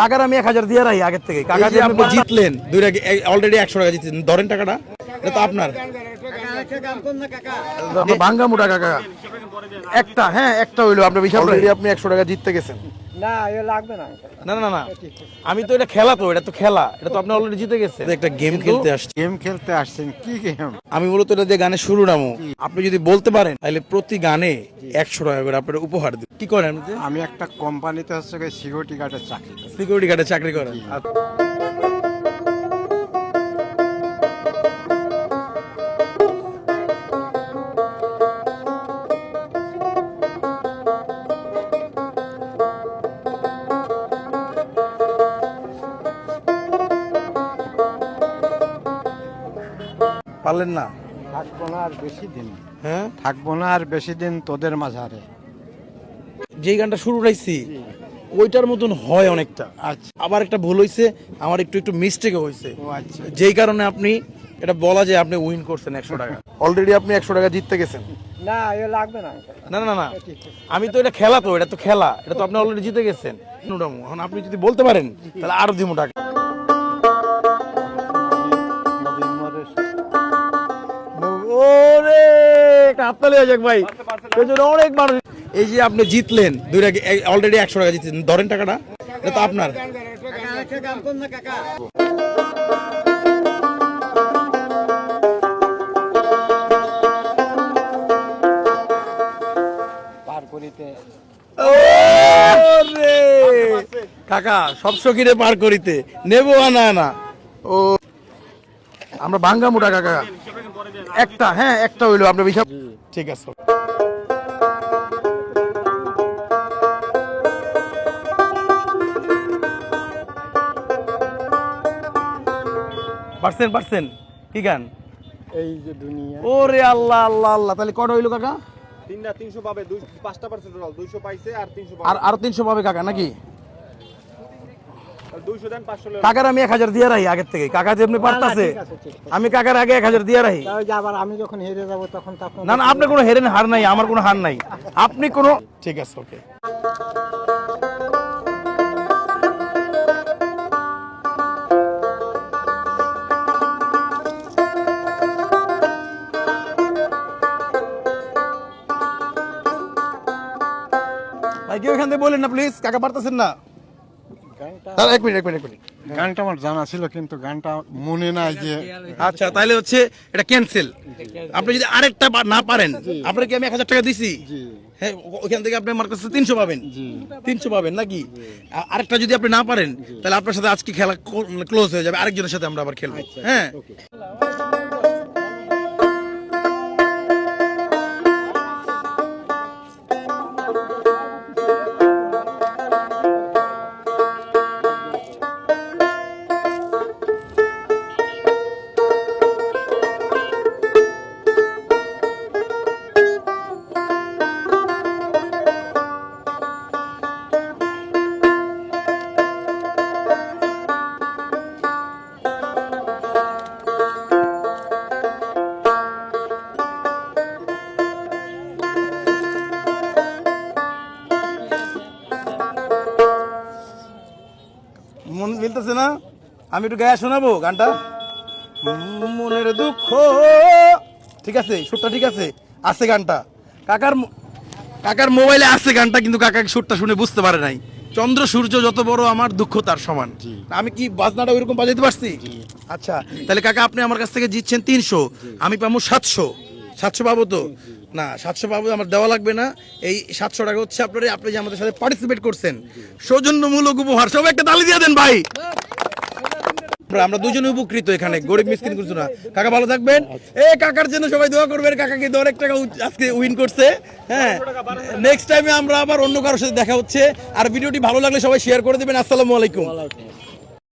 কাকার আমি এক হাজার দিয়ে রাখি আগের থেকে কাকা যে আপনি জিতলেন। দুই অলরেডি একশো টাকা জিতছেন। ধরেন টাকাটা। এটা তো আপনার। ভাঙ্গা মোটা কাকা। একটা হ্যাঁ একটা হইল। আপনার বিশাল অলরেডি আপনি একশো টাকা জিততে গেছেন। না না। না না না আমি তো এটা খেলা তো এটা তো খেলা। এটা তো আপনি অলরেডি জিতে গেছেন। একটা গেম খেলতে আসছি গেম খেলতে আসছেন। কি গেম আমি মূলত এটা দিয়ে গানের শুরু নামো। আপনি যদি বলতে পারেন তাহলে প্রতি গানে একশো টাকা করে আপনার উপহার কি করেন? আপনি আমি একটা কোম্পানিতে হচ্ছে সিকিউরিটি গার্ডের চাকরি করি। সিকিউরিটি গার্ডে চাকরি করেন? আর পারলেন না? থাকব না আর বেশি দিন। হ্যাঁ? থাকব না আর বেশি দিন তোদের মাঝারে যেই গানটা শুরু রাখছি ওইটার মতন হয় অনেকটা। আচ্ছা। আবার একটা ভুল হয়েছে আমার একটু একটু মিস্টেক হয়েছে ও আচ্ছা। যেই কারণে আপনি এটা বলা যায় আপনি উইন করছেন একশো টাকা। অলরেডি আপনি একশো টাকা জিততে গেছেন। না এ লাগবে না। না না না আমি তো এটা খেলা তো এটা তো খেলা। এটা তো আপনি অলরেডি জিতে গেছেন। এখন আপনি যদি বলতে পারেন তাহলে আরও দিমু টাকা। ওরে একটা হাততালি হয়ে যাক ভাই। অনেক মানুষ এই যে আপনি জিতলেন দুই অলরেডি একশো টাকা জিতছেন। ধরেন টাকাটা এটা তো আপনার। কাকা সব সকিরে পার করিতে। নেব আনা না ও আমরা ভাঙ্গা মোটা কাকা। একটা হ্যাঁ একটা হইল আপনার বিশাল ঠিক আছে। পারছেন পারছেন কি গান? এই যে দুনিয়া। ওরে আল্লাহ আল্লাহ আল্লাহ। তাহলে কটা হইল কাকা? তিনটা তিনশো পাবে দুই পাঁচটা পার্সেন্ট টোটাল। দুইশো পাইছে আর তিনশো আর আর তিনশো পাবে কাকা নাকি? কাকার আমি এক হাজার দিয়ে রাখি আগের থেকে। কাকা যে আপনি পারতাছে। আমি কাকার আগে এক হাজার দিয়ে রাখি। আবার আমি যখন হেরে যাব তখন না না আপনার কোনো হেরেন হার নাই আমার কোনো হার নাই। আপনি কোনো ঠিক আছে ওকে। ভাই কেউ এখান থেকে বলেন না প্লিজ কাকা পারতেছেন না। গানটা এক মিনিট এক মিনিট এক মিনিট। গানটা আমার জানা ছিল কিন্তু গানটা মনে নাই যে আচ্ছা তাহলে হচ্ছে এটা ক্যান্সেল আপনি যদি আরেকটা না পারেন আপনার কি আমি এক হাজার টাকা দিছি? হ্যাঁ ওখান থেকে আপনি আমার কাছে তিনশো পাবেন। তিনশো পাবেন নাকি? আরেকটা যদি আপনি না পারেন তাহলে আপনার সাথে আজকে খেলা ক্লোজ হয়ে যাবে আরেকজনের সাথে আমরা আবার খেলব। হ্যাঁ। মিলতেছে না? আমি একটু গায়ে শোনাবো গানটা? মনের দুঃখ। ঠিক আছে সুরটা ঠিক আছে আছে গানটা। কাকার কাকার মোবাইলে আছে গানটা কিন্তু কাকা সুরটা শুনে বুঝতে পারে নাই। চন্দ্র সূর্য যত বড় আমার দুঃখ তার সমান। আমি কি বাজনাটা ওইরকম বাজাইতে পারছি? আচ্ছা তাহলে কাকা আপনি আমার কাছ থেকে জিতছেন তিনশো আমি পাবো সাতশো। সাতশো পাবো তো? না, সাতশো পাবো আমার দেওয়া লাগবে না। এই সাতশো টাকা হচ্ছে আপনার, আপনি যে আমাদের সাথে পার্টিসিপেট করছেন, সৌজন্যমূলক উপহার। সব একটা তালি দিয়ে দেন ভাই। আমরা- দুজনে উপকৃত এখানে, গরিব মিসকিন কিছু না। কাকা, ভালো থাকবেন। এ, কাকার জন্য সবাই দোয়া করবেন। কাকাকে দু টাকা আজকে উইন করছে। হ্যাঁ নেক্সট টাইমে আমরা আবার অন্য কারোর সাথে দেখা হচ্ছে। আর ভিডিওটি ভালো লাগলে সবাই শেয়ার করে দেবেন। আসসালামু আলাইকুম।